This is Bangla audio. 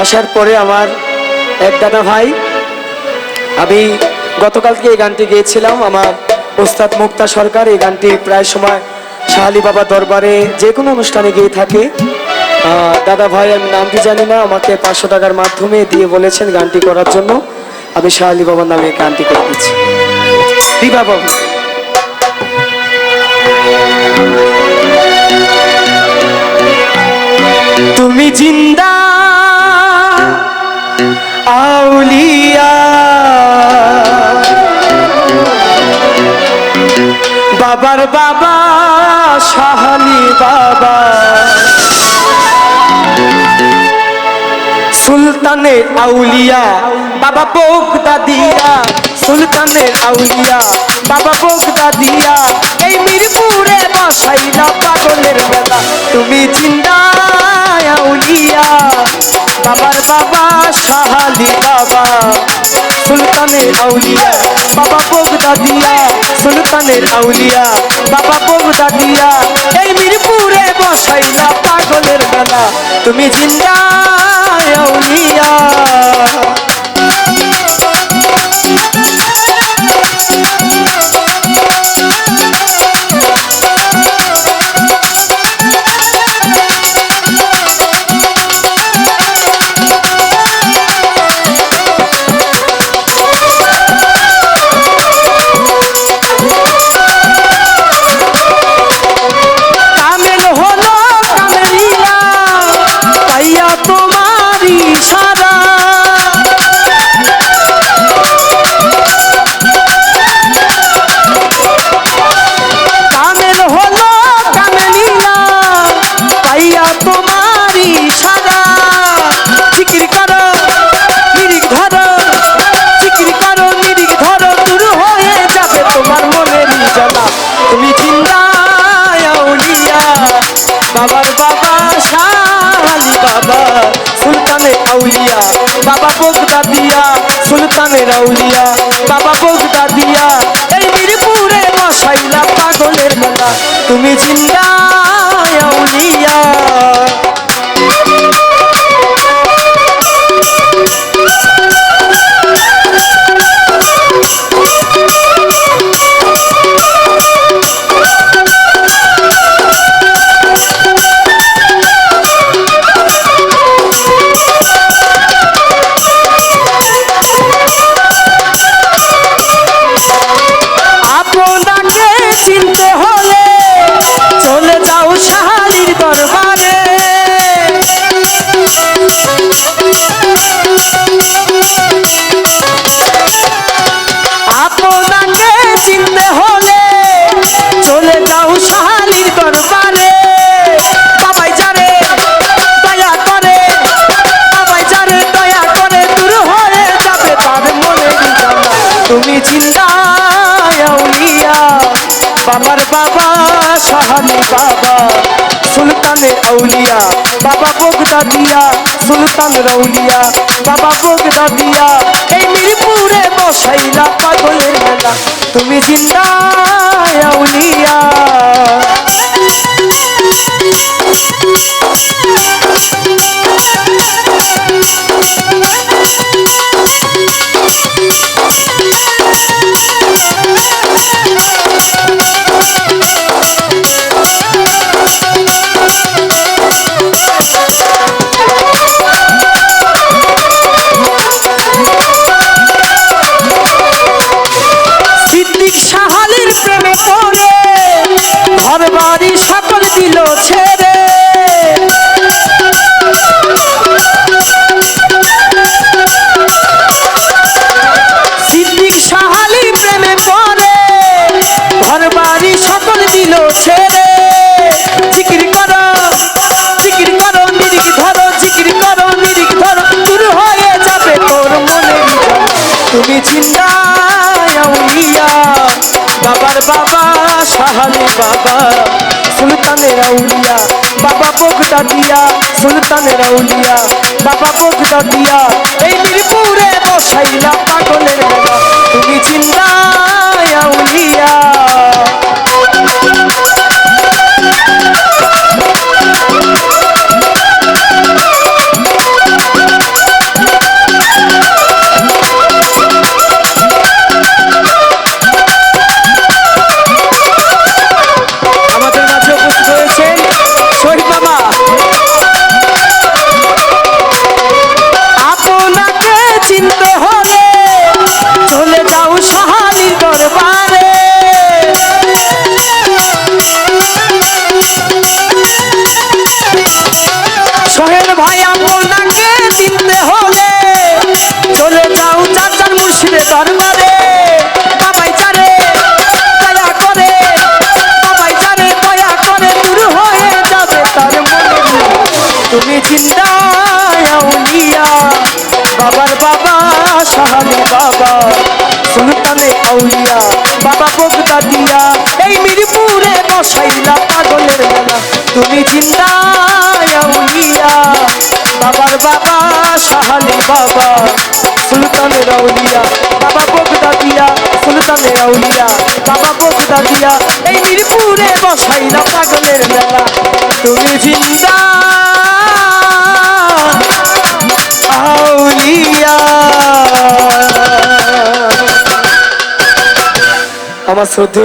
আসার পরে আমার এক দাদা ভাই, আমি গতকালকে এই গানটি গেয়েছিলাম। আমার ওস্তাদ মুক্তা সরকার এই গানটি প্রায় সময় শাহালি বাবা দরবারে যে কোনো অনুষ্ঠানে গিয়ে থাকে। দাদা ভাই, আমি নামটি জানি না, আমাকে পাঁচশো টাকার মাধ্যমে দিয়ে বলেছেন গানটি করার জন্য। আমি শাহালি বাবার নামে গানটি করে দিচ্ছি। বাবু। তুমি জিন্দা বাবা বাবা। সুলতানের আউলিয়া, বাবা বোগদা দিয়া। সুলতানের আউলিয়া, বাবা বোগদা দিয়া। এই মিরপুরে বসাইলা পাগলের বেলা। তুমি জিন্দা আউলিয়া, বাবার বাবা শাহালি বাবা। সুলতানের আউলিয়া, বাবা দিয়া সুলতানের আউলিয়া বাবা বোগদা দিয়া এই মিরপুরে বসাইলা পাগলের বেলা তুমি জিন্দা সুলতানের আউলিয়া বাবা বগদা দিয়া এই মিরপুরে বসাইলা পাগলের মেলা। তুমি চিন্তায় আউলিয়া। চিন্তায় আউলিয়া, বাবার বাবা শাহালি বাবা সুলতানের আউলিয়া, বাবা বগদা দিয়া, সুলতান রৌলিয়া বাবা বগদা দিয়া, এই মিরপুরে বসাইলা পাগলের মেলা। তুমি জিন্দায় আউলিয়া। সিদ্দিক চিন্তায় আউলিয়া বাবার বাবা, শাহানু বাবা, সুলতানের আউলিয়া বাবা বগদা দিয়া, সুলতানের আউলিয়া বাবা বগদা দিয়া, এই মিরপুরে বসাইলা পাগলের বাবা তুমি চিন্তায় বাবা সুলতানে আউলিয়া বাবা বগদা দিয়া, এই মিরপুরে বসাইলা পাগলের মেলা। তুমি জিন্দায় আউলিয়া, বাবার বাবা শাহালি বাবা, সুলতানের আউলিয়া। বাবা বগদা দিয়া, সুলতানের আউলিয়া, বাবা বগদা দিয়া, এই মিরপুরে বসাইলা পাগলের মেলা। তুমি জিন্দা আমার শ্রদ্ধেয়